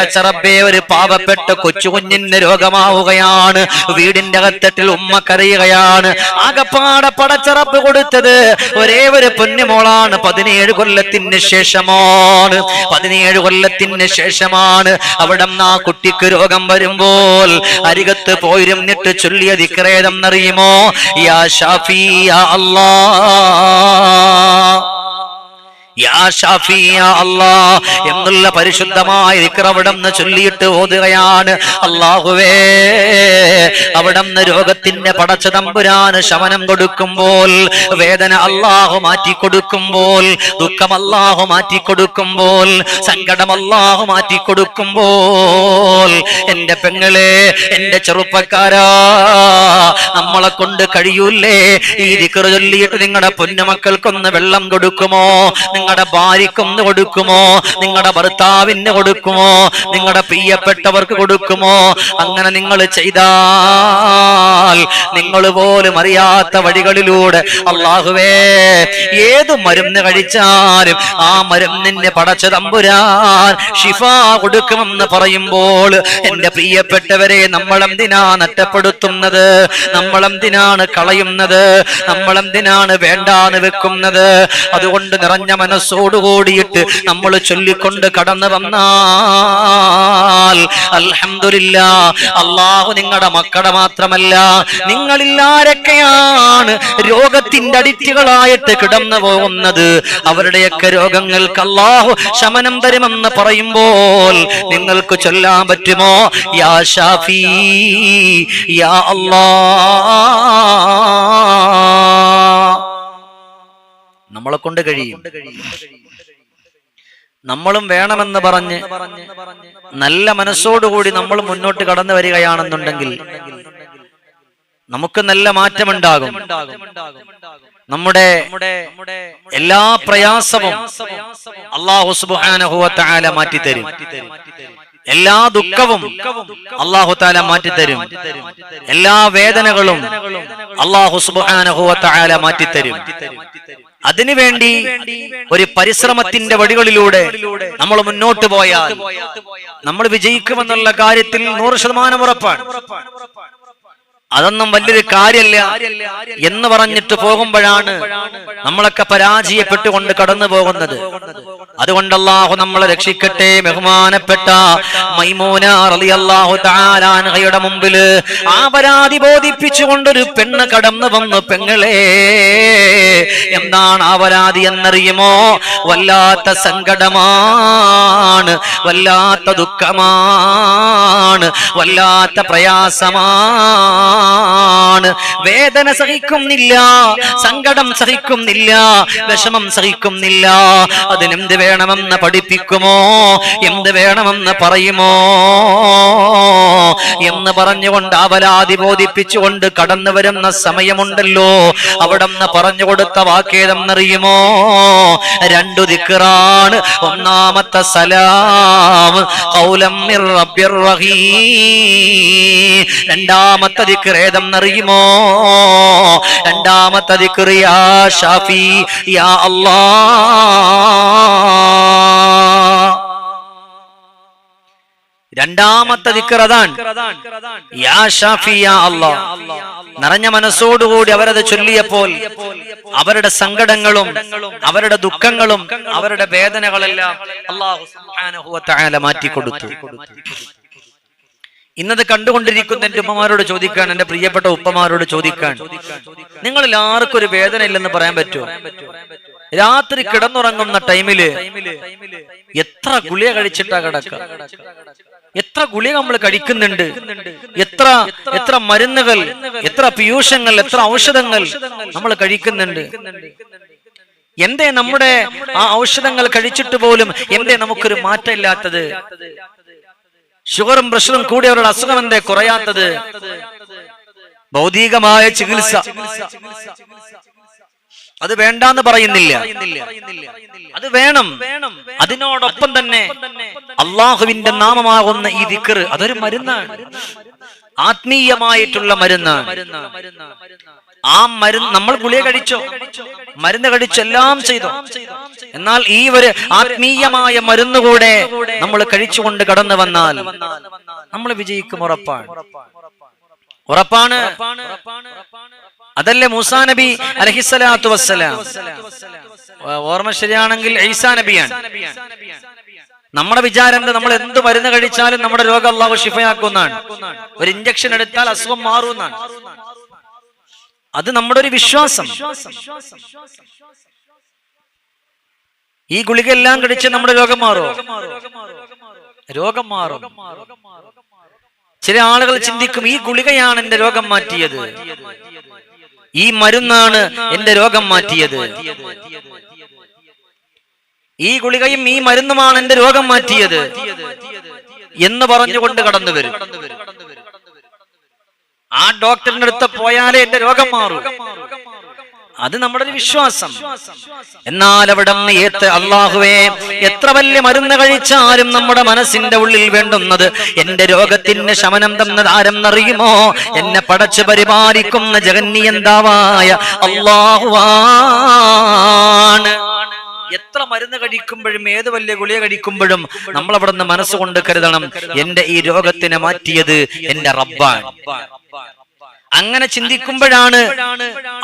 പടച്ചറബേ ഒരു പാവപ്പെട്ട കൊച്ചു കുഞ്ഞിന് രോഗമാവുകയാണ്. വീടിന്റെ അകത്തട്ടിൽ ഉമ്മ കരയുകയാണ്. ആകപ്പാടെ പടച്ചറപ്പ് കൊടുത്തത് ഒരേ ഒരു പൊന്നുമോളാണ്. പതിനേഴ് കൊല്ലത്തിന് ശേഷമാണ്. പതിനേഴ് കൊല്ലത്തിന് ശേഷമാണ്. അവിടെ ആ കുട്ടിക്ക് രോഗം വരുമ്പോൾ അരികത്ത് പോയിരുന്നിട്ട് ചൊല്ലിയ ദിക്രേതം എന്നറിയുമോ യാ ഷാഫി യാ യാ എന്നുള്ള പരിശുദ്ധമായ ദിക്ർ അവിടുന്ന് ചൊല്ലിയിട്ട് ഓതുകയാണ്. അള്ളാഹുവേ അവിടുന്ന് രോഗത്തിന്റെ പടച്ച തമ്പുരാന് ശമനം കൊടുക്കുമ്പോൾ വേദന അള്ളാഹു മാറ്റി കൊടുക്കുമ്പോൾ ദുഃഖം അള്ളാഹു മാറ്റി കൊടുക്കുമ്പോൾ സങ്കടം അള്ളാഹു മാറ്റി കൊടുക്കുമ്പോൾ എന്റെ പെങ്ങളെ എന്റെ ചെറുപ്പക്കാരാ നമ്മളെ കൊണ്ട് കഴിയൂലേ ഈ ദിക്ർ ചൊല്ലിയിട്ട് നിങ്ങളുടെ പൊന്നുമക്കൾക്കൊന്ന് വെള്ളം കൊടുക്കുമോ? നിങ്ങളുടെ ഭാര്യക്കൊന്ന് കൊടുക്കുമോ? നിങ്ങളുടെ ഭർത്താവിന് കൊടുക്കുമോ? നിങ്ങളുടെ പ്രിയപ്പെട്ടവർക്ക് കൊടുക്കുമോ? അങ്ങനെ നിങ്ങൾ ചെയ്താൽ നിങ്ങൾ പോലും അറിയാത്ത വഴികളിലൂടെ അള്ളാഹുവേ ഏത് മരുന്ന് കഴിച്ചാലും ആ മരുന്നിന്റെ പടച്ച തമ്പുരാൻ ഷിഫ കൊടുക്കുമെന്ന് പറയുമ്പോൾ എന്റെ പ്രിയപ്പെട്ടവരെ നമ്മളെന്തിനാ നഷ്ടപ്പെടുത്തുന്നത്? നമ്മളെന്തിനാണ് കളയുന്നത്? നമ്മളെന്തിനാണ് വേണ്ടാന്ന് വെക്കുന്നത്? അതുകൊണ്ട് നിറഞ്ഞ മനസ്സോടുകൂടിയിട്ട് നമ്മൾ ചൊല്ലിക്കൊണ്ട് കടന്നു വന്നാൽ അലഹമില്ല അള്ളാഹു നിങ്ങളുടെ മക്കളെ മാത്രമല്ല നിങ്ങളില്ലാരൊക്കെയാണ് രോഗത്തിന്റെ അടിറ്റുകളായിട്ട് കിടന്നു പോകുന്നത്? അവരുടെയൊക്കെ രോഗങ്ങൾക്ക് അള്ളാഹു ശമനം തരുമെന്ന് പറയുമ്പോൾ നിങ്ങൾക്ക് ചൊല്ലാൻ പറ്റുമോ? യാ ഷാഫി യാ അല്ലാ. നമ്മളെ കൊണ്ട് കഴിയും. നമ്മളും വേണമെന്ന് പറഞ്ഞ് നല്ല മനസ്സോടുകൂടി നമ്മൾ മുന്നോട്ട് കടന്നു വരികയാണെന്നുണ്ടെങ്കിൽ നമുക്ക് നല്ല മാറ്റമുണ്ടാകും. നമ്മുടെ എല്ലാ പ്രയാസവും അള്ളാഹു തആല മാറ്റിത്തരും. എല്ലാ ദുഃഖവും അള്ളാഹു താല മാറ്റിത്തരും. എല്ലാ വേദനകളും അള്ളാഹു തആല മാറ്റിത്തരും. അതിനുവേണ്ടി ഒരു പരിശ്രമത്തിന്റെ വഴികളിലൂടെ നമ്മൾ മുന്നോട്ട് പോയാൽ നമ്മൾ വിജയിക്കുമെന്നുള്ള കാര്യത്തിൽ നൂറ് ശതമാനം ഉറപ്പാണ്. അതൊന്നും വലിയൊരു കാര്യമല്ല എന്ന് പറഞ്ഞിട്ട് പോകുമ്പോഴാണ് നമ്മളൊക്കെ പരാജയപ്പെട്ടുകൊണ്ട് കടന്നു പോകുന്നത് അതുകൊണ്ട് അള്ളാഹു നമ്മളെ രക്ഷിക്കട്ടെ ബഹുമാനപ്പെട്ട മൈമൂന അൻഹയുടെ മുമ്പിൽ ആ പരാതി ബോധിപ്പിച്ചുകൊണ്ടൊരു പെണ്ണ് കടന്നു വന്നു പെങ്ങളെ. എന്താണ് ആ പരാതി എന്നറിയുമോ? വല്ലാത്ത സങ്കടമാണ് വല്ലാത്ത ദുഃഖമാണ് വല്ലാത്ത പ്രയാസമാണ്. വേദന സഹിക്കുന്നില്ല സങ്കടം സഹിക്കുന്നില്ല വിഷമം സഹിക്കുന്നില്ല. അതിനെന്ത് വേണമെന്ന് പഠിപ്പിക്കുമോ? എന്ത് വേണമെന്ന് പറയുമോ? എന്ന് പറഞ്ഞുകൊണ്ട് അവലാതി ബോധിപ്പിച്ചുകൊണ്ട് കടന്നു വരുന്ന സമയമുണ്ടല്ലോ. അവിടെ നിന്ന് പറഞ്ഞു കൊടുത്ത വാക്കേതെന്നറിയുമോ? രണ്ടു ദിക്കറാണ് ഒന്നാമത്തെ സലാം. കൗലം രണ്ടാമത്തെ ദിക്കറേതെന്നറിയുമോ രണ്ടാമത്തെ ദിക്കറിയാ യാ ഷാഫി യാ അല്ലാ. രണ്ടാമത്തെ അല്ലാ. നിറഞ്ഞ മനസ്സോടുകൂടി അവരത് ചൊല്ലിയപ്പോൾ അവരുടെ സങ്കടങ്ങളും അവരുടെ ദുഃഖങ്ങളും അവരുടെ വേദനകളെല്ലാം അള്ളാഹു മാറ്റിക്കൊടുത്തു. ഇന്നത് കണ്ടുകൊണ്ടിരിക്കുന്ന എന്റെ ഉപ്പമാരോട് ചോദിക്കാൻ എന്റെ പ്രിയപ്പെട്ട ഉപ്പമാരോട് ചോദിക്കാൻ നിങ്ങളിൽ ഒരു വേദന ഇല്ലെന്ന് പറയാൻ പറ്റുമോ? രാത്രി കിടന്നുറങ്ങുന്ന ടൈമിൽ എത്ര ഗുളിക കഴിച്ചിട്ടാ കിടക്ക എത്ര ഗുളിക നമ്മൾ കഴിക്കുന്നുണ്ട്? എത്ര എത്ര മരുന്നുകൾ എത്ര പീയൂഷങ്ങൾ എത്ര ഔഷധങ്ങൾ നമ്മൾ കഴിക്കുന്നുണ്ട്? എന്തേ നമ്മുടെ ആ ഔഷധങ്ങൾ കഴിച്ചിട്ട് പോലും എന്തേ നമുക്കൊരു മാറ്റമില്ലാത്തത്? ഷുഗറും പ്രഷറും കൂടിയവരുടെ അസുഖം എന്തേ? കുറയാത്തത്? ഭൗതികമായ ചികിത്സ. അത് വേണ്ടാന്ന് പറയുന്നില്ല. അത് വേണം. അതിനോടൊപ്പം തന്നെ അള്ളാഹുവിന്റെ നാമമാകുന്ന ഈ ദിക്കർ അതൊരു മരുന്നാണ്. ആത്മീയമായിട്ടുള്ള മരുന്ന്. ആ മരുന്ന് നമ്മൾ ഗുളിക കഴിച്ചോ? മരുന്ന് കഴിച്ചെല്ലാം ചെയ്തു? എന്നാൽ ഈ ഒരു ആത്മീയമായ മരുന്ന് കൂടെ നമ്മൾ കഴിച്ചുകൊണ്ട് കടന്നു വന്നാൽ നമ്മൾ വിജയിക്കും ഉറപ്പാണ്. ഉറപ്പാണ്. അതല്ലേ മൂസാ നബി അലഹിസ്സലാത്തു വസ്സലാം. ഓർമ്മ ശരിയാണെങ്കിൽ ഈസാ നബിയാണ്. നമ്മുടെ വിചാരം എന്താ? നമ്മൾ എന്ത് മരുന്ന് കഴിച്ചാലും നമ്മുടെ രോഗം അള്ളാഹു ഷിഫയാക്കുന്നതാണ് ഒരു ഇഞ്ചക്ഷൻ എടുത്താൽ അസുഖം മാറുമെന്നാണ്. അത് നമ്മുടെ ഒരു വിശ്വാസം. ഈ ഗുളികയെല്ലാം കഴിച്ച് നമ്മുടെ രോഗം മാറുമോ? രോഗം മാറും. ചില ആളുകൾ ചിന്തിക്കും ഈ ഗുളികയാണ് എന്റെ രോഗം മാറ്റിയത്. ഈ മരുന്നാണ് എന്റെ രോഗം മാറ്റിയത്. ഈ ഗുളികയും ഈ മരുന്നുമാണ് എന്റെ രോഗം മാറ്റിയത് എന്ന് പറഞ്ഞുകൊണ്ട് കടന്നു വരും. ആ ഡോക്ടറിന്റെ അടുത്ത് പോയാലേ എന്റെ രോഗം മാറും. അത് നമ്മുടെ ഒരു വിശ്വാസം. എന്നാൽ അവിടെ ഏത്ത് അള്ളാഹുവേ എത്ര വലിയ മരുന്ന് കഴിച്ചാലും നമ്മുടെ മനസ്സിന്റെ ഉള്ളിൽ വേണ്ടുന്നത് എന്റെ രോഗത്തിന് ശമനം തന്നത് ആരെന്നറിയുമോ? എന്നെ പടച്ചു പരിപാലിക്കുന്ന ജഗന്നിയന്താവായ അള്ളാഹുവാണ്. എത്ര മരുന്ന് കഴിക്കുമ്പോഴും ഏത് വലിയ ഗുളിക കഴിക്കുമ്പോഴും നമ്മൾ അവിടെ നിന്ന് മനസ്സുകൊണ്ട് കരുതണം എന്റെ ഈ രോഗത്തിനെ മാറ്റിയത് എന്റെ റബ്ബാണ്. അങ്ങനെ ചിന്തിക്കുമ്പോഴാണ്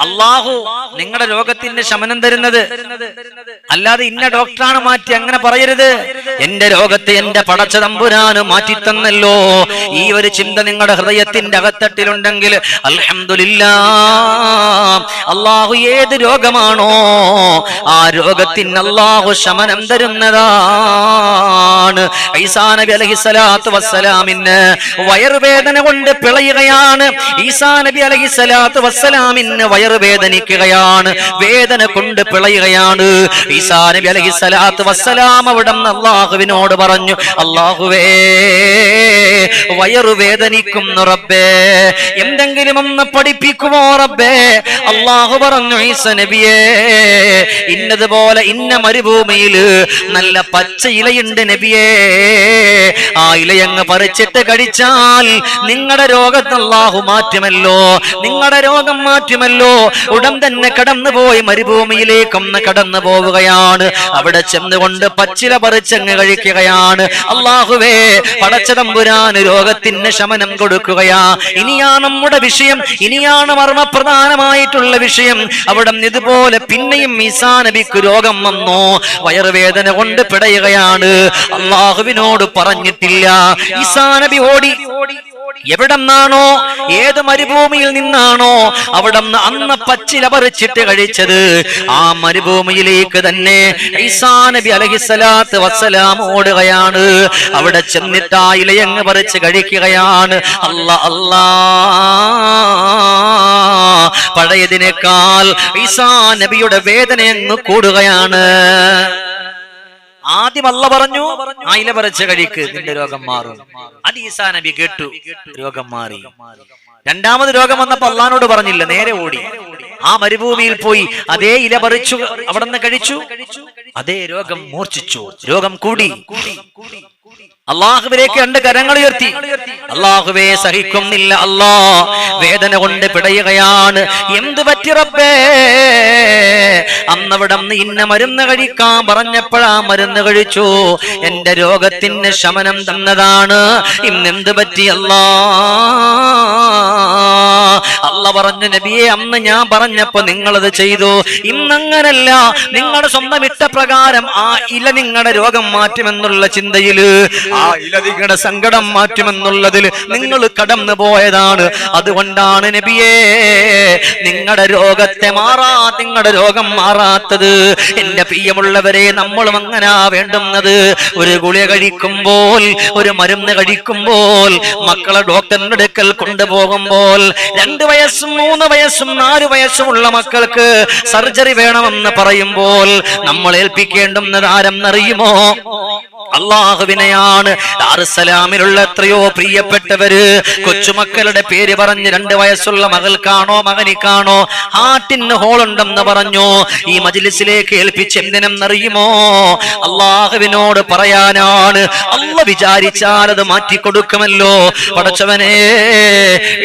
അള്ളാഹു നിങ്ങളുടെ രോഗത്തിന്റെ ശമനം തരുന്നത്. അല്ലാതെ ഇന്ന ഡോക്ടറാണ് മാറ്റി അങ്ങനെ പറയരുത്. എന്റെ രോഗത്തെ എന്റെ പടച്ച തമ്പുരാന് മാറ്റി തന്നല്ലോ. ഈ ഒരു ചിന്ത നിങ്ങളുടെ ഹൃദയത്തിന്റെ അകത്തട്ടിലുണ്ടെങ്കിൽ അലഹമില്ല അള്ളാഹു ഏത് രോഗമാണോ ആ രോഗത്തിന് അള്ളാഹു ശമനം തരുന്നതാണ്. ഈസാ നബി വസ്സലാമിന് വയറുവേദന കൊണ്ട് പിളയുകയാണ്. ഈസാ നബി അലഹി സ്വലാത്തു വസ്സലാമിന് വയറുവേദനിക്കുകയാണ് വേദന കൊണ്ട് പിളയുകയാണ്. ഈസാ നബി അലഹി സ്വലാത്തു വസ്സലാം അവിടെ അള്ളാഹുവിനോട് പറഞ്ഞു അള്ളാഹുവേ വയറുവേദനിക്കുന്നു റബ്ബേ. എന്തെങ്കിലും ഒന്ന് പഠിപ്പിക്കുമോ റബ്ബേ? അള്ളാഹു പറഞ്ഞു ഈസ നബിയേ ഇന്നതുപോലെ ഇന്ന മരുഭൂമിയിൽ നല്ല പച്ച ഇലയുണ്ട് നബിയേ. ആ ഇലയങ്ങ് പറിച്ചിട്ട് കഴിച്ചാൽ നിങ്ങളുടെ രോഗത്തെ അള്ളാഹു മാറ്റുമല്ലോ. നിങ്ങളുടെ രോഗം മാറ്റുമല്ലോ? ഉടൻ തന്നെ കടന്നുപോയി മരുഭൂമിയിലേക്കൊന്ന് കടന്നു പോവുകയാണ്. അവിടെ ചെന്നുകൊണ്ട് പച്ചില പറിച്ചങ്ങ് കഴിക്കുകയാണ്. അള്ളാഹുവേ പടച്ചതമ്പുരാന് രോഗത്തിന് ശമനം കൊടുക്കുകയാ. ഇനിയാ നമ്മുടെ വിഷയം. ഇനിയാണ് മർമ്മപ്രധാനമായിട്ടുള്ള വിഷയം. അവിടെ ഇതുപോലെ പിന്നെയും ഈസാ നബിക്ക് രോഗം വന്നോ? വയറുവേദന കൊണ്ട് പിടയുകയാണ്. അള്ളാഹുവിനോട് പറഞ്ഞിട്ടില്ല. ഈസാ നബി ഓടി എവിടെന്നാണോ? ഏത് മരുഭൂമിയിൽ നിന്നാണോ? അവിടെ അന്ന് പച്ചില പറിച്ചിട്ട് കഴിച്ചത്. ആ മരുഭൂമിയിലേക്ക് തന്നെ ഓടുകയാണ്. അവിടെ ചെന്നിട്ട് ആ ഇലയങ്ങ് പറിച്ച് കഴിക്കുകയാണ്. അല്ല അല്ലാ. പഴയതിനേക്കാൾ ഈസാ നബിയുടെ വേദന അങ്ങ് കൂടുകയാണ്. ആദ്യം അല്ല പറഞ്ഞു. ആ ഇല പറിച്ച് കഴിക്ക് നിന്റെ രോഗം മാറും. അത് ഈസാ നബി കേട്ടു. രോഗം മാറി. രണ്ടാമത് രോഗം വന്നപ്പോ അള്ളഹാനോട് പറഞ്ഞില്ല നേരെ ഓടി. ആ മരുഭൂമിയിൽ പോയി അതേ ഇല പറിച്ചു അവിടെ നിന്ന് കഴിച്ചു. അതേ രോഗം മൂർച്ഛിച്ചു. രോഗം കൂടി. അള്ളാഹുവിലേക്ക് രണ്ട് കരങ്ങൾ ഉയർത്തി. അള്ളാഹുവെ സഹിക്കുന്നില്ല അല്ലാ. വേദന കൊണ്ട് പിടയുകയാണ്. എന്ത് പറ്റി റബ്ബേ? അന്നവിടെ ഇന്ന മരുന്ന് കഴിക്കാൻ പറഞ്ഞപ്പോഴാ മരുന്ന് കഴിച്ചു. എന്റെ രോഗത്തിന് ശമനം തന്നതാണ്. ഇന്നെന്ത് പറ്റി അല്ലാ? അല്ല പറഞ്ഞു നബിയെ അന്ന് ഞാൻ പറഞ്ഞപ്പോ നിങ്ങളത് ചെയ്തു. ഇന്നങ്ങനല്ല. നിങ്ങളുടെ സ്വന്തം ഇഷ്ടപ്രകാരം ആ ഇല നിങ്ങളുടെ രോഗം മാറ്റുമെന്നുള്ള ചിന്തയിൽ ആ ഇല നിങ്ങളുടെ സങ്കടം മാറ്റുമെന്നുള്ളതിൽ നിങ്ങൾ കടന്നു പോയതാണ്. അതുകൊണ്ടാണ് നബിയെ നിങ്ങളുടെ രോഗത്തെ മാറാ നിങ്ങളുടെ രോഗം മാറാത്തത്. എന്റെ പ്രിയമുള്ളവരെ നമ്മളും അങ്ങനാ വേണ്ടുന്നത്. ഒരു ഗുളിക കഴിക്കുമ്പോൾ ഒരു മരുന്ന് കഴിക്കുമ്പോൾ മക്കളെ ഡോക്ടറിന്റെ അടുക്കൽ കൊണ്ടുപോകുമ്പോൾ രണ്ട് വയസ്സും മൂന്ന് വയസ്സും നാല് വയസ്സുമുള്ള മക്കൾക്ക് സർജറി വേണമെന്ന് പറയുമ്പോൾ നമ്മൾ ഏൽപ്പിക്കേണ്ടുന്നത് ആരെന്നറിയുമോ അള്ളാഹുവിനെയാണ് ദാറുസലാമിലുള്ള എത്രയോ പ്രിയപ്പെട്ടവര്. കൊച്ചുമക്കളുടെ പേര് പറഞ്ഞ് രണ്ട് വയസ്സുള്ള മകൾക്കാണോ മകനിക്കാണോ ഹാർട്ടിന് ഹോളുണ്ടെന്ന് പറഞ്ഞു. ഈ മജിലിസിലേക്ക് ഏൽപ്പിച്ച് എന്തിനെന്നറിയുമോ? അള്ളാഹുവിനോട് പറയാനാണ്. അല്ല വിചാരിച്ചാൽ അത് മാറ്റിക്കൊടുക്കുമല്ലോ പടച്ചവനെ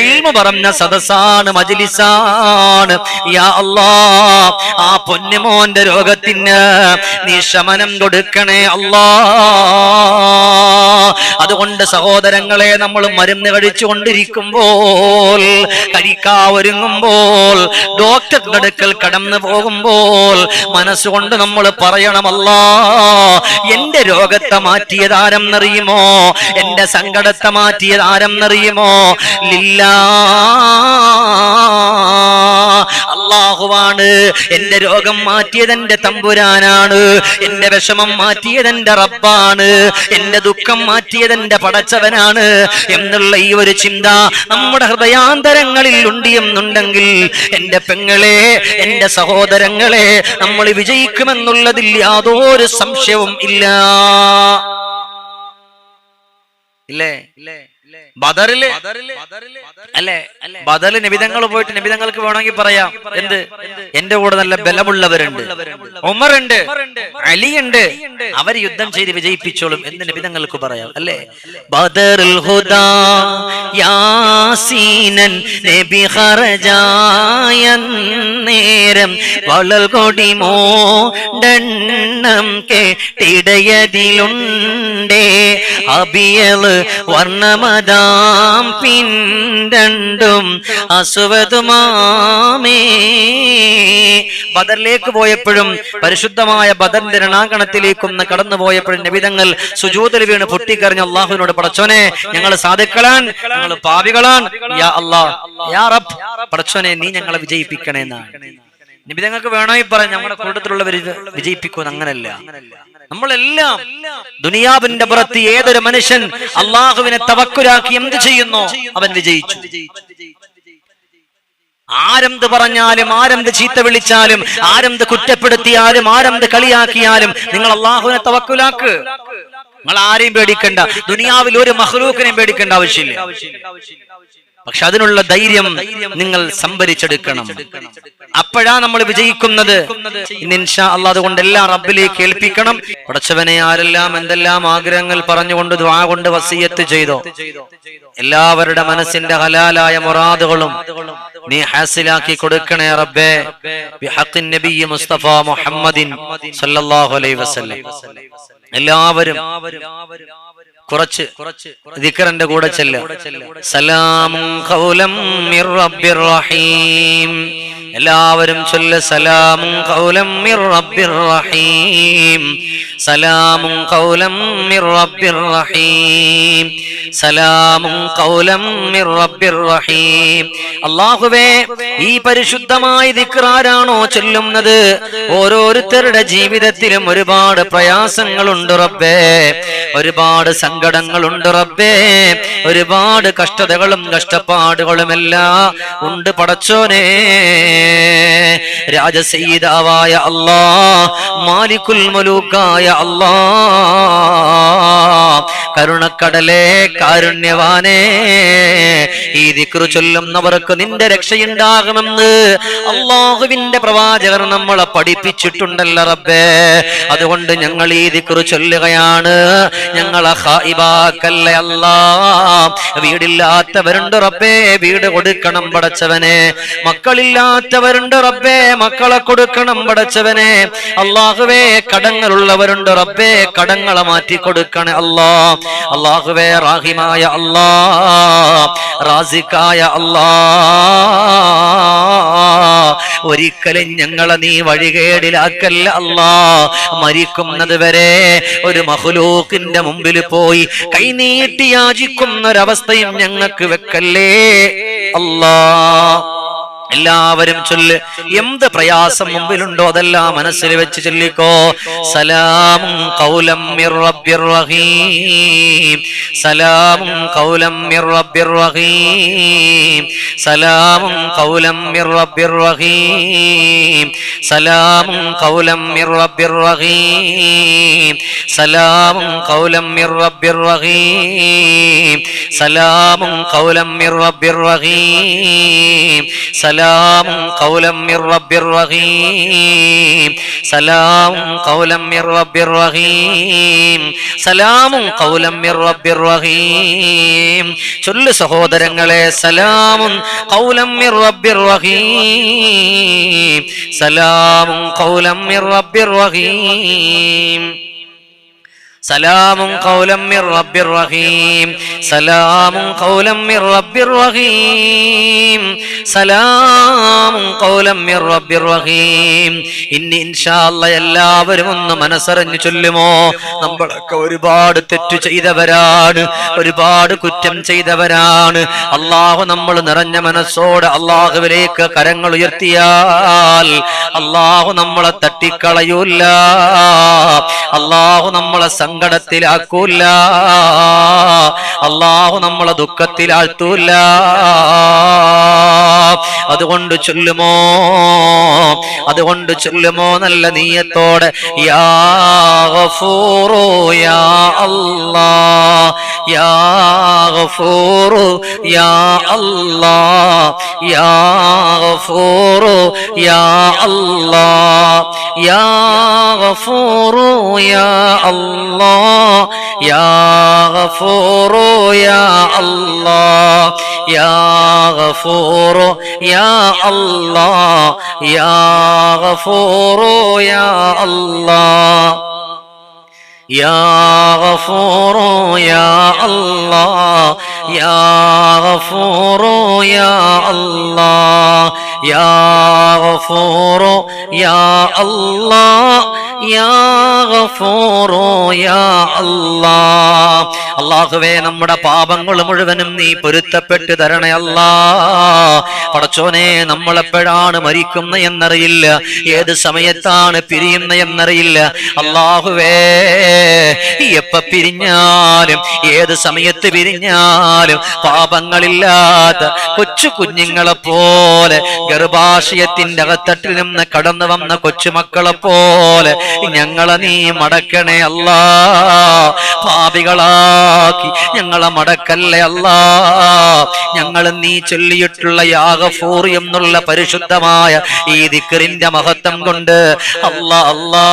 ഇൽമ പറഞ്ഞ സദസ്സാണ് മജിലിസാണ്. യാ ആ പൊന്നുമോന്റെ രോഗത്തിന് നീ ശമനം കൊടുക്കണേ അല്ലാ അതുകൊണ്ട് സഹോദരങ്ങളെ നമ്മൾ മരുന്ന് കഴിച്ചുകൊണ്ടിരിക്കുമ്പോൾ കഴിക്കാ ഒരുങ്ങുമ്പോൾ ഡോക്ടറുടെ അടുക്കൽ കടന്നു പോകുമ്പോൾ മനസ്സുകൊണ്ട് നമ്മൾ പറയണമല്ല എന്റെ രോഗത്തെ മാറ്റിയത് ആരെന്നറിയുമോ എന്റെ സങ്കടത്തെ മാറ്റിയത് ആരെന്നറിയുമോ ലില്ലാ അള്ളാഹുവാണ് എന്റെ രോഗം മാറ്റിയത് എന്റെ തമ്പുരാനാണ്. എന്റെ വിഷമം മാറ്റിയത് എന്റെ റബ്ബാണ് എന്റെ ദുഃഖം മാറ്റിയത് എന്റെ പടച്ചവനാണ് എന്നുള്ള ഈ ഒരു ചിന്ത നമ്മുടെ ഹൃദയാന്തരങ്ങളിൽ ഉണ്ടിയെന്നുണ്ടെങ്കിൽ എന്റെ പെങ്ങളെ എന്റെ സഹോദരങ്ങളെ നമ്മൾ വിജയിക്കുമെന്നുള്ളതിൽ യാതൊരു സംശയവും ഇല്ല. ഇല്ലേ? ബദറിൽ അല്ലെ? ബദൽ നിബിതങ്ങൾ പോയിട്ട് നിബിതങ്ങൾക്ക് വേണമെങ്കിൽ പറയാം. എന്ത്? എന്റെ കൂടെ നല്ല ബലമുള്ളവരുണ്ട്. ഉമറുണ്ട്. അലിയുണ്ട്. അവർ യുദ്ധം ചെയ്ത് വിജയിപ്പിച്ചോളും എന്ന് നിബിതങ്ങൾക്ക് പറയാം. അല്ലെ? ബദറുൽ ഹുദാ യാസീനൻ നബി നേരം വളൽ കൊടിമോ ഡണ്ണം കേട്ടിടയതിലുണ്ടേ. അബിയൽ വർണമതാം പിൻരണ്ടും അസുവതുമാമേ. ബദറിലേക്ക് പോയപ്പോഴും പരിശുദ്ധമായ ബദറിന്റെ രണാങ്കണത്തിലേക്കൊന്ന് കടന്നു പോയപ്പോഴും നബിതങ്ങൾ സുജൂതൽ വീണ് പൊട്ടിക്കറിഞ്ഞ അള്ളാഹുവിനോട് പടച്ചോനെ ഞങ്ങൾ സാധുക്കളാൻ ഞങ്ങൾ പാവികളാൻ യാ യാ പടച്ചോനെ നീ ഞങ്ങളെ വിജയിപ്പിക്കണേന്നാണ്. നിബിതങ്ങൾക്ക് വേണമെങ്കിൽ പറയാം നമ്മുടെ കൂട്ടത്തിലുള്ളവർ വിജയിപ്പിക്കുമെന്ന് അങ്ങനല്ല. നമ്മളെല്ലാം ദുനിയാവിന്റെ പുറത്ത് ഏതൊരു മനുഷ്യൻ അള്ളാഹുവിനെ തവക്കുരാക്കി എന്ത് ചെയ്യുന്നു? അവൻ വിജയിച്ചു. ആരെന്ത് പറഞ്ഞാലും ആരെന്ത് ചീത്ത വിളിച്ചാലും ആരെന്ത് കുറ്റപ്പെടുത്തിയാലും ആരെന്ത് കളിയാക്കിയാലും നിങ്ങൾ അള്ളാഹുവിനെ തവക്കുലാക്ക്. നിങ്ങൾ ആരെയും പേടിക്കണ്ട. ദുനിയാവിൽ ഒരു മഹ്ലൂക്കിനെയും പേടിക്കേണ്ട ആവശ്യമില്ല. പക്ഷെ അതിനുള്ള ധൈര്യം നിങ്ങൾ സംഭരിച്ചെടുക്കണം. അപ്പോഴാ നമ്മൾ വിജയിക്കുന്നത്. ഇൻഷാ അല്ലാ അതുകൊണ്ട് എല്ലാം റബ്ബിലേക്ക് ഏൽപ്പിക്കണം. പടച്ചവനെ ആരെല്ലാം എന്തെല്ലാം ആഗ്രഹങ്ങൾ പറഞ്ഞുകൊണ്ട് ദ്വാ കൊണ്ട് വസീയത്ത് ചെയ്തോ? എല്ലാവരുടെ മനസ്സിന്റെ ഹലാലായ മുറാദുകളും നീ ഹാസിലാക്കി കൊടുക്കണേ റബ്ബേ. നബി മുസ്തഫ മുഹമ്മദിൻ സല്ലല്ലാഹു അലൈഹി വസല്ലം. എല്ലാവരും കുറച്ച് ദിക്കറിന്റെ കൂടെ ചെല്ല. സലാമും ഖൗലം മിർ റബ്ബിർ റഹീം. എല്ലാവരും ചൊല്ല സലാമും കൗലം മിർ റബ്ബിർ റഹീം. സലാമും കൗലം മിർ റബ്ബിർ റഹീം. സലാമും കൗലം മിർ റബ്ബിർ റഹീം. അല്ലാഹുവേ ഈ പരിശുദ്ധമായ ദിക്റാരാണോ ചൊല്ലുന്നത്? ഓരോരുത്തരുടെ ജീവിതത്തിലും ഒരുപാട് പ്രയാസങ്ങളുണ്ട് റബ്ബേ. ഒരുപാട് സങ്കടങ്ങളുണ്ട് റബ്ബേ. ഒരുപാട് കഷ്ടതകളും കഷ്ടപ്പാടുകളുമെല്ലാം ഉണ്ട് പടച്ചോനെ. രാജസീതാവായ അല്ലാ മാലിക്കുൽ മലൂക്കായ അല്ലാ കരുണക്കടലേ കാരുണ്യവാനേ ഈ ദിക്റു ചൊല്ലുന്നവർക്ക് നിന്റെ രക്ഷയുണ്ടാകുമെന്ന് അള്ളാഹുവിന്റെ പ്രവാചകർ നമ്മളെ പഠിപ്പിച്ചിട്ടുണ്ടല്ല റബ്ബേ. അതുകൊണ്ട് ഞങ്ങൾ ഈ ദിക്റു ചൊല്ലുകയാണ്. ഞങ്ങളെ ഹായിബാക്കല്ലേ അല്ലാ. വീടില്ലാത്തവരുണ്ട് റബ്ബേ വീട് കൊടുക്കണം പടച്ചവനെ. മക്കളില്ലാത്തവരുണ്ട് റബ്ബേ മക്കളെ കൊടുക്കണം പടച്ചവനെ. അള്ളാഹുവേ കടങ്ങളുള്ളവരുണ്ട് റബ്ബേ കടങ്ങളെ മാറ്റി കൊടുക്കണേ അല്ലാ അള്ളാഹുവേ റാഹിമായ അള്ളാ റാസിക്കായ അള്ളാ ഒരിക്കലും ഞങ്ങളെ നീ വഴികേടിലാക്കല്ല അള്ളാ. മരിക്കുന്നത് വരെ ഒരു മഹുലൂക്കിന്റെ മുമ്പിൽ പോയി കൈനീട്ടി യാചിക്കുന്ന ഒരവസ്ഥയും ഞങ്ങൾക്ക് വെക്കല്ലേ അല്ലാ എല്ലാവരും ചൊല്ല് എന്ത് പ്രയാസം മുമ്പിലുണ്ടോ അതെല്ലാം മനസ്സിൽ വെച്ച് ചൊല്ലിക്കോ. സലാമും കൗലം സലാമും കൗലം സലാമും കൗലം സലാമും കൗലം സലാമും കൗലം സലാമും കൗലം സലാം سلام قولا من رب رحيم سلام قولا من رب رحيم سلام قولا من رب رحيم ചൊല്ല് സഹോദരങ്ങളെ സലാമും قولا من رب رحيم سلام قولا من رب رحيم സലാമും കൗലം മിർ റബ്ബിർ റഹീം. സലാമും കൗലം മിർ റബ്ബിർ റഹീം. സലാമും കൗലം മിർ റബ്ബിർ റഹീം. ഇനി ഇൻഷാല്ല എല്ലാവരും ഒന്ന് മനസ്സറിഞ്ഞു ചൊല്ലുമോ? നമ്മളൊക്കെ ഒരുപാട് തെറ്റു ചെയ്തവരാണ്. ഒരുപാട് കുറ്റം ചെയ്തവരാണ്. അള്ളാഹു നമ്മൾ നിറഞ്ഞ മനസ്സോടെ അള്ളാഹുവിലേക്ക് കരങ്ങൾ ഉയർത്തിയാൽ അള്ളാഹു നമ്മളെ തട്ടിക്കളയൂല്ല. അള്ളാഹു നമ്മളെ സങ്കടത്തിലാക്കൂല അള്ളാഹു നമ്മളെ ദുഃഖത്തിലാഴ്ത്തൂല അതുകൊണ്ട് ചൊല്ലുമോ? അതുകൊണ്ട് ചൊല്ലുമോ നല്ല നീയത്തോടെ? യാ ഗഫൂറു യാ യാ ഗഫൂറു യാ يا غفور يا الله يا غفور يا الله يا غفور يا الله يا غفور يا الله يا غفور يا الله يا غفور يا الله يا غفور يا الله يا غفور يا الله يا غفور يا الله അള്ളാഹുവേ നമ്മുടെ പാപങ്ങൾ മുഴുവനും നീ പൊരുത്തപ്പെട്ട് തരണേ അല്ലാ പടച്ചോനെ നമ്മളെപ്പോഴാണ് മരിക്കുന്ന എന്നറിയില്ല. ഏത് സമയത്താണ് പിരിയുന്ന എന്നറിയില്ല. അള്ളാഹുവേ എപ്പ പിരിഞ്ഞാലും ഏത് സമയത്ത് പിരിഞ്ഞാലും പാപങ്ങളില്ലാത്ത കൊച്ചു കുഞ്ഞുങ്ങളെ പോലെ ഗർഭാശയത്തിന്റെ അകത്തട്ടിൽ നിന്ന് കടന്നു വന്ന കൊച്ചുമക്കളെ പോലെ ഞങ്ങളെ നീ മടക്കണേ അല്ലാ. പാപികളാക്കി ഞങ്ങളെ മടക്കല്ലേ അല്ലാ. ഞങ്ങൾ നീ ചൊല്ലിയിട്ടുള്ള യാഗഫൂർ എന്നുള്ള പരിശുദ്ധമായ ഈ ദിക്കറിന്റെ മഹത്വം കൊണ്ട് അല്ലാ അല്ലാ.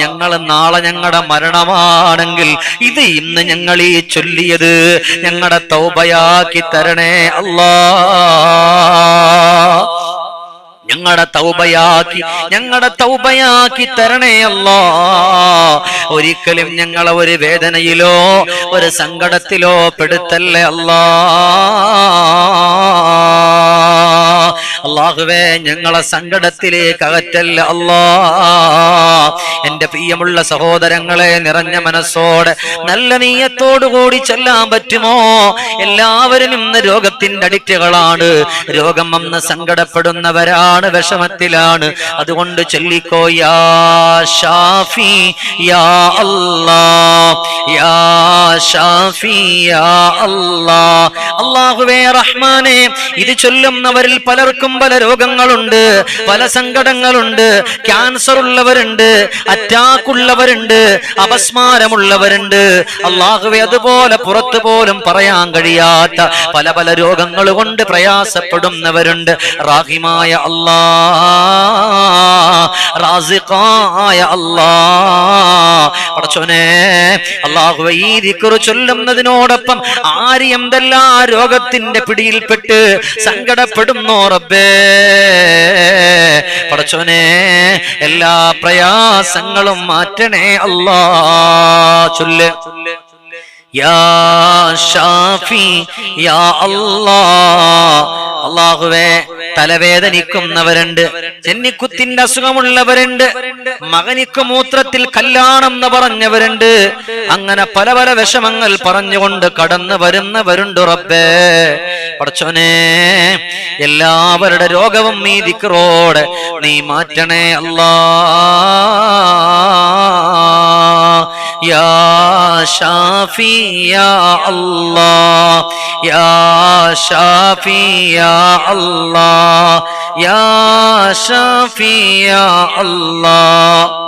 ഞങ്ങൾ നാളെ ഞങ്ങളുടെ മരണമാണെങ്കിൽ ഇത് ഇന്ന് ഞങ്ങൾ ഈ ചൊല്ലിയത് ഞങ്ങളുടെ തൗബയാക്കി തരണേ അല്ലാ. ഞങ്ങളുടെ തൗബയാക്കി ഞങ്ങളുടെ തൗബയാക്കി തരണേ അല്ലാ. ഒരിക്കലും ഞങ്ങളെ ഒരു വേദനയിലോ ഒരു സങ്കടത്തിലോ പെടുത്തല്ലേ അല്ലാ. അള്ളാഹുവേ ഞങ്ങളെ സങ്കടത്തിലേക്ക് അകറ്റല്ല. അല്ലാ എന്റെ പ്രിയമുള്ള സഹോദരങ്ങളെ നിറഞ്ഞ മനസ്സോടെ നല്ല നീയത്തോടു കൂടി ചെല്ലാൻ പറ്റുമോ? എല്ലാവരും ഇന്ന് രോഗത്തിന്റെ അഡിക്റ്റുകളാണ്. രോഗം വന്ന് സങ്കടപ്പെടുന്നവരാണ് വിഷമത്തിലാണ്. അതുകൊണ്ട് ചൊല്ലിക്കോ യാ ഷാഫി യാ അല്ലാ യാ ഷാഫി യാ അല്ലാ അള്ളാഹുവേ റഹ്മാനെ ഇത് ചൊല്ലുന്നവരിൽ പലർക്കും പല രോഗങ്ങളുണ്ട് പല സങ്കടങ്ങളുണ്ട് ക്യാൻസർ ഉള്ളവരുണ്ട് അറ്റാക്ക് ഉള്ളവരുണ്ട് അപസ്മാരമുള്ളവരുണ്ട്. അള്ളാഹുവെ അതുപോലെ പുറത്തു പോലും പറയാൻ കഴിയാത്ത പല പല രോഗങ്ങൾ കൊണ്ട് പ്രയാസപ്പെടുന്നവരുണ്ട്. റാഹിമായ അല്ലാ റാസിഖായ അല്ലാ പടച്ചോനെ അള്ളാഹുവെ ഈ ദിക്റ് ചൊല്ലുന്നതിനോടൊപ്പം ആര് എന്തെല്ലാം രോഗത്തിന്റെ പിടിയിൽപ്പെട്ട് സങ്കടപ്പെടുന്നോ റബ്ബേ? പടച്ചോനെ എല്ലാ പ്രയാസങ്ങളും മാറ്റണേ അല്ലാ. ചൊല്ല്. യാ ഷാഫി യാ അല്ലാ. അള്ളാഹുവേ തലവേദനിക്കുന്നവരുണ്ട്. ചെന്നിക്കുത്തിന്റെ അസുഖമുള്ളവരുണ്ട്. മകനിക്ക് മൂത്രത്തിൽ കല്യാണം എന്ന് പറഞ്ഞവരുണ്ട്. അങ്ങനെ പല പല വിഷമങ്ങൾ പറഞ്ഞുകൊണ്ട് കടന്നു വരുന്നവരുണ്ട് റബ്ബേ. പടച്ചോനെ എല്ലാവരുടെ രോഗവും നീ നീ മാറ്റണേ അല്ലാ. يا شافي يا الله يا شافي يا الله يا شافي يا الله.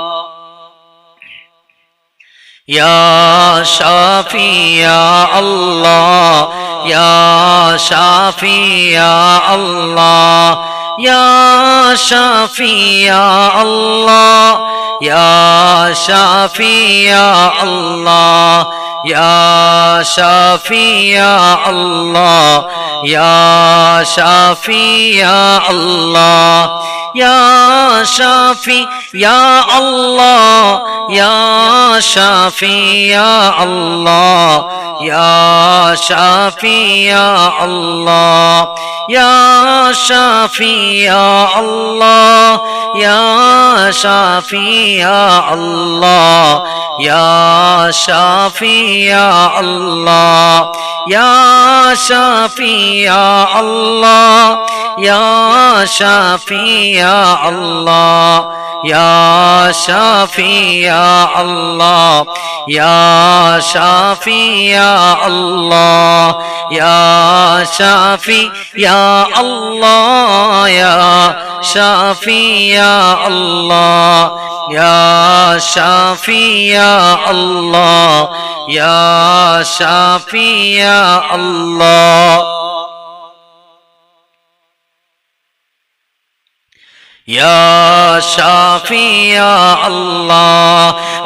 يا شافي يا الله يا شافي يا الله يا شافي يا الله يا شافي يا الله يا شافي يا الله يا شافي يا الله يا شافي يا الله يا شافي يا الله يا شافي يا الله يا شافي يا الله يا شافي يا الله يا شافي يا الله يا شافي يا الله. يا شافي يا الله يا شافي يا الله يا شافي يا الله يا شافي يا الله يا شافي يا الله يا شافي يا الله يا شافي يا الله.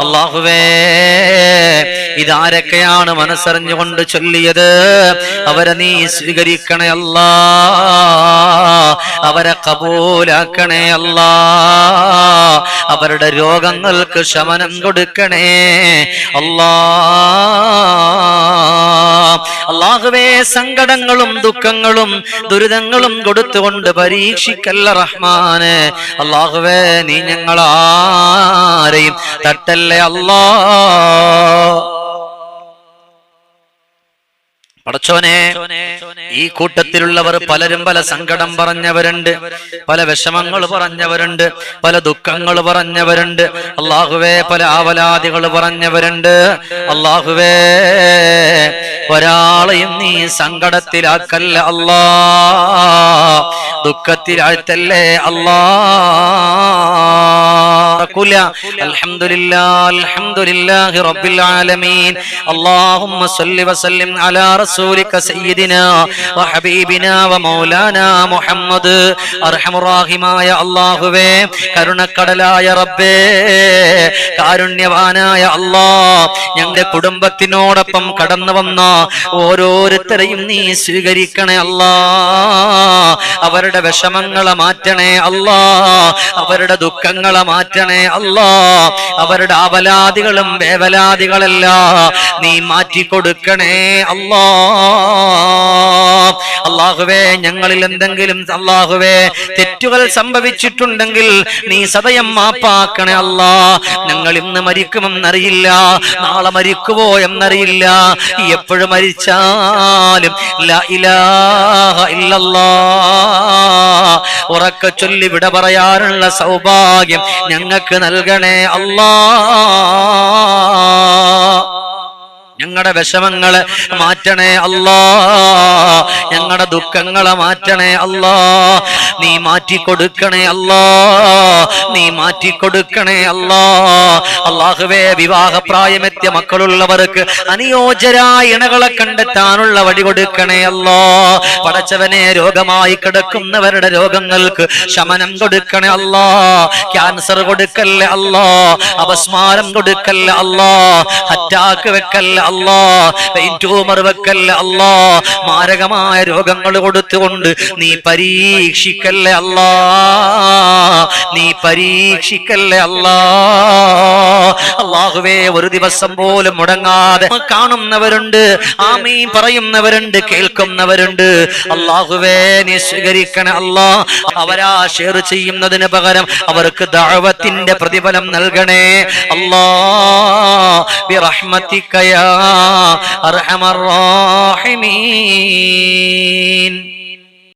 അള്ളാഹുവേ ഇതാരൊക്കെയാണ് മനസ്സറിഞ്ഞുകൊണ്ട് ചൊല്ലിയത്? അവരെ നീ സ്വീകരിക്കണേ അല്ലാ അവരെ കബൂലാക്കണേ അല്ല. അവരുടെ രോഗങ്ങൾക്ക് ശമനം കൊടുക്കണേ അല്ലാ. അള്ളാഹുവേ സങ്കടങ്ങളും ദുഃഖങ്ങളും ദുരിതങ്ങളും കൊടുത്തുകൊണ്ട് പരീക്ഷിക്കല്ല റഹ്മാന്. അള്ളാഹുവേ നീ ഞങ്ങളാരെയും തട്ടല്ലേ അല്ലാ. പടച്ചോനെ ഈ കൂട്ടത്തിലുള്ളവർ പലരും പല സങ്കടം പറഞ്ഞവരുണ്ട് പല വിഷമങ്ങൾ പറഞ്ഞവരുണ്ട് പല ദുഃഖങ്ങൾ പറഞ്ഞവരുണ്ട് അള്ളാഹുവേ പല ആവലാദികൾ പറഞ്ഞവരുണ്ട്. അള്ളാഹുവേ ഒരാളെയും നീ സങ്കടത്തിലാക്കല്ല അല്ലാ. ദുഃഖത്തിലാഴ്ത്തല്ലേ അല്ലാ? നടക്കൂല. അൽഹംദുലില്ലാ അൽഹംദുലില്ലാഹി റബ്ബിൽ ആലമീൻ. അല്ലാഹുമ്മ സല്ലി വസല്ലിം അലാ റസൂലിക സയ്യിദിനാ വഹബീബിനാ വമൗലാനാ മുഹമ്മദ്. അർഹമുർ റഹീമായ അല്ലാഹുവേ കരുണക്കടലായ റബ്ബേ കാരുണ്യവാനായ അല്ലാ. ഞങ്ങളുടെ കുടുംബത്തിനോടൊപ്പം കടന്നു വന്ന ഓരോരുത്തരെയും നീ സ്വീകരിക്കണേ അല്ലാ. അവരുടെ വിഷമങ്ങളെ മാറ്റണേ അല്ലാ. അവരുടെ ദുഃഖങ്ങളെ മാറ്റണേ അല്ലാ. അവരുടെ അവലാദികളും വേവലാദികളല്ല നീ മാറ്റിക്കൊടുക്കണേ അല്ലാ. അള്ളാഹുവേ ഞങ്ങളിൽ എന്തെങ്കിലും അള്ളാഹുവേ തെറ്റുകൾ സംഭവിച്ചിട്ടുണ്ടെങ്കിൽ നീ സദയം മാപ്പാക്കണേ അല്ലാ. ഞങ്ങൾ ഇന്ന് മരിക്കുമെന്നറിയില്ല നാളെ മരിക്കുവോ എന്നറിയില്ല. എപ്പോഴും മരിച്ചാലും ലാ ഇലാഹ ഇല്ലല്ലാ. ഉറക്ക ചൊല്ലി വിട പറയാനുള്ള സൗഭാഗ്യം ഞങ്ങൾക്ക് നൽകണേ അല്ലാ. ഞങ്ങളുടെ വിഷമങ്ങളെ മാറ്റണേ അല്ലാ. ഞങ്ങളുടെ ദുഃഖങ്ങളെ മാറ്റണേ അല്ലാ. നീ മാറ്റി കൊടുക്കണേ അല്ലാ. നീ മാറ്റി കൊടുക്കണേ അല്ലാ. അള്ളാഹുവേ വിവാഹപ്രായമെത്തിയ മക്കളുള്ളവർക്ക് അനുയോജ്യരായ ഇണകളെ കണ്ടെത്താനുള്ള വഴി കൊടുക്കണേ അല്ലാ. പടച്ചവനെ രോഗമായി കിടക്കുന്നവരുടെ രോഗങ്ങൾക്ക് ശമനം കൊടുക്കണേ അല്ലാ. ക്യാൻസർ കൊടുക്കല്ലേ അല്ലാ. അപസ്മാരം കൊടുക്കല്ലേ അല്ലാ. അറ്റാക്ക് വെക്കല്ല അല്ലാ ട്യൂമർ വെക്കല്ല അല്ലാ മാരകമായ രോഗങ്ങൾ കൊടുത്തുകൊണ്ട് നീ പരീക്ഷിക്കല്ലേ അല്ലാ നീ പരീക്ഷിക്കല്ലേ അല്ലാ. അള്ളാഹുവേ ഒരു ദിവസം പോലും മുടങ്ങാതെ കാണുന്നവരുണ്ട് ആമീ പറയുന്നവരുണ്ട് കേൾക്കുന്നവരുണ്ട്. അള്ളാഹുവേ നീ സ്വീകരിക്കണ അല്ലാ. അവരാ ഷെയർ ചെയ്യുന്നതിന് പകരം അവർക്ക് ദഅവത്തിന്റെ പ്രതിഫലം നൽകണേ. അല്ലാ ബിറഹ്മതിക أرحم الراحمين.